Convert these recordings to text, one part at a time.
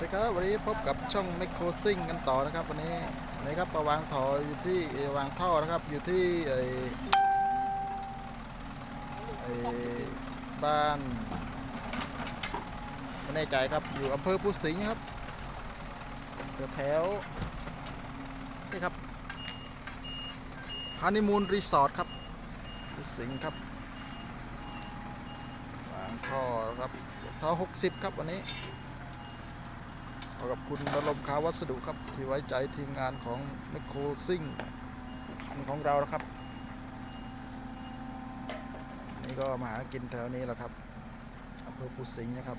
ดีครับวันนี้พบกับช่องไมโครซิ่งกันต่อนะครับ วันนี้วันนี้ครับประวางถออยู่ที่วางท่อนะครับ อยู่ที่ไอ้ไอ้บ้านไม่แน่ใจครับอยู่อำเภอพุสิงห์ครับแถวนี่ครับฮันนีมูนรีสอร์ทครับพุสิงห์ครับวางท่อครับท่อ60ครับวันนี้ ขอบคุณรลมคาวัสดุครับ ที่ไว้ใจทีมงานของแมคโครซิ่งของเรานะครับ นี่ก็มาหากินแถวนี้แหละครับอำเภอปุสิงห์นะครับ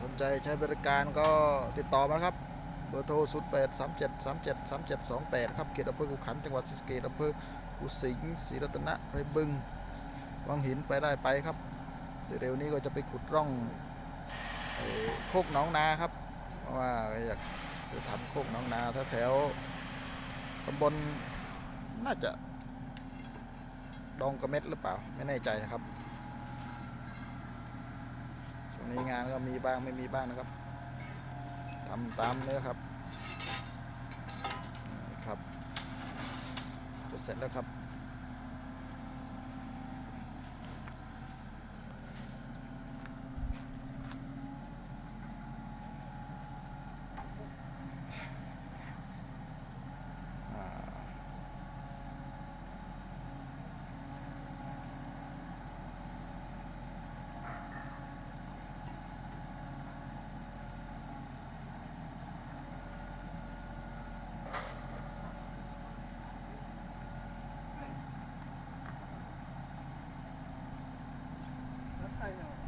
สนใจใช้บริการก็ติดต่อมาครับ เบอร์โทร0 8 3 7 3 7 3 7 2 8ครับเขตอำเภอขุขันจังหวัดศรีสะเกษอำเภอปุสิงห์ศรีรัตนะไรบึงวังหินไปได้ไปครับเร็วนี้ก็จะไปขุดร่อง โคกหนองนาครับเพราะว่าอยากจะทำโคกหนองนาแถวตำบลน่าจะ ดองกระเม็ดหรือเปล่า ไม่แน่ใจครับช่วงนี้งานก็มีบ้างไม่มีบ้างนะครับทำตามเนื้อครับ ครับจะเสร็จแล้วครับ China.